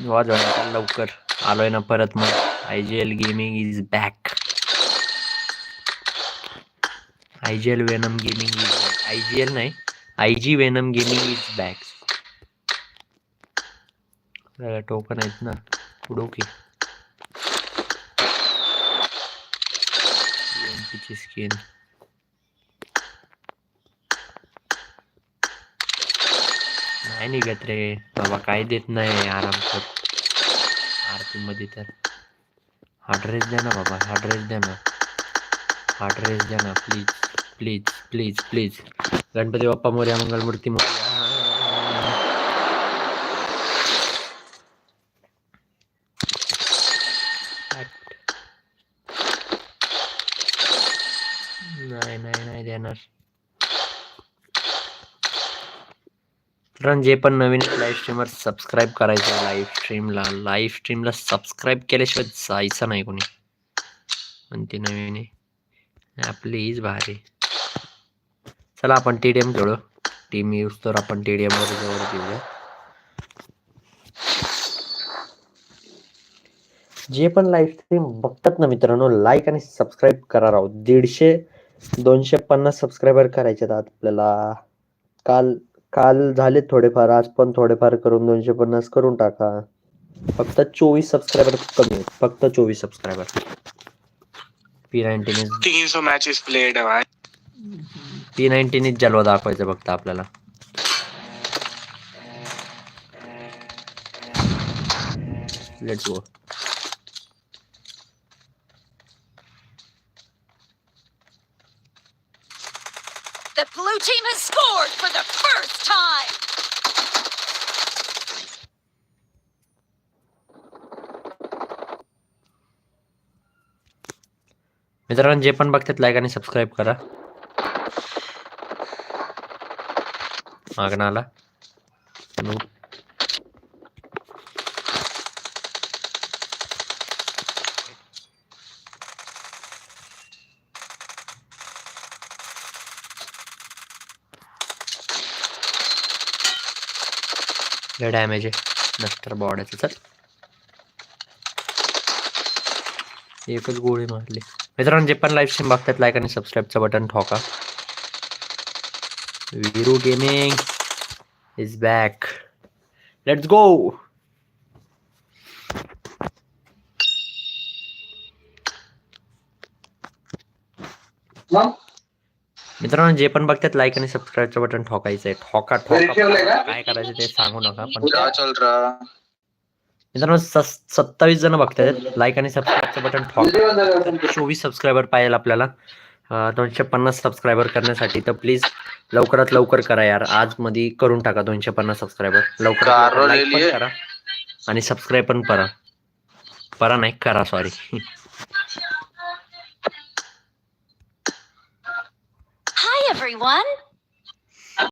लवकर. आलोय ना परत मग. I G L gaming is back. I G L venom gaming is back. I G L नाही I G venom gaming is back. Token आहेत ना. उडो की. ची स्किन नाही निघत रे? बाबा काय देत नाही आरामसर आरतीमध्ये आरती मध्ये तर. हा ड्रेस द्या ना बाबा हा ड्रेस द्या ना. हा ड्रेस द्या ना please please please please Ganpati Bappa Morya Mangalmurti Morya. नाही नाही नाही देणार. कारण जे पण नवीन लाईव्ह स्ट्रीमवर सबस्क्राईब करायचं लाईव्ह स्ट्रीमला लाईव्ह स्ट्रीमला सबस्क्राईब केल्याशिवाय जायचं नाही कोणी. पण ते नवीन आहे. प्लीज भारी. चला आपण टी डी एम खेळू टीम यूज तर आपण टी डी एम वर जवळ घेऊया जे पण लाईव्ह स्ट्रीम बघतात ना मित्रांनो लाईक आणि सबस्क्राईब करा राहू. दीडशे दोनशे पन्नास सबस्क्रायबर करायचे आहेत आपल्याला. काल काल झाले थोडेफार आज पण थोडेफार करून दोनशे पन्नास करून टाका. फक्त चोवीस सबस्क्रायबर कमी आहेत. फक्त चोवीस सबस्क्रायबर पी नाईन्टीन तीन सौ मैचेस प्लेड भाई पी नाईन्टीनच जलवा दाखवायचं फक्त आपल्याला. Let's go The blue team has scored for the first time. मित्रांनो जे पण बघतात लाईक आणि सबस्क्राईब करा मागणं आला लय डॅमेज आहे. नस्टर बॉड्याचं चल. एकच गोळी मारली. मित्रांनो जे पण लाईव्ह स्ट्रीम बघतात लाईक आणि सबस्क्राईबचं बटन ठोका. Viru gaming is back let's go Well, मित्रांनो जे पण बघतात लाईक आणि सबस्क्राईबचं बटन ठोकायचं आहे. ठोका ठोका. काय करायचं ते सांगू नका पण क्या चल रहा मित्रांनो सत्तावीस जण बघतायत लाईक आणि सबस्क्राईबचं बटन ठोका. चोवीस सबस्क्रायबर पाहिजे आपल्याला. दोनशे पन्नास सबस्क्रायबर करण्यासाठी तर प्लीज लवकरात लवकर करा यार. आज मध्ये करून टाका दोनशे पन्नास सबस्क्रायबर लवकर. करा आणि सबस्क्राईब पण करा. करा नाही करा सॉरी everyone.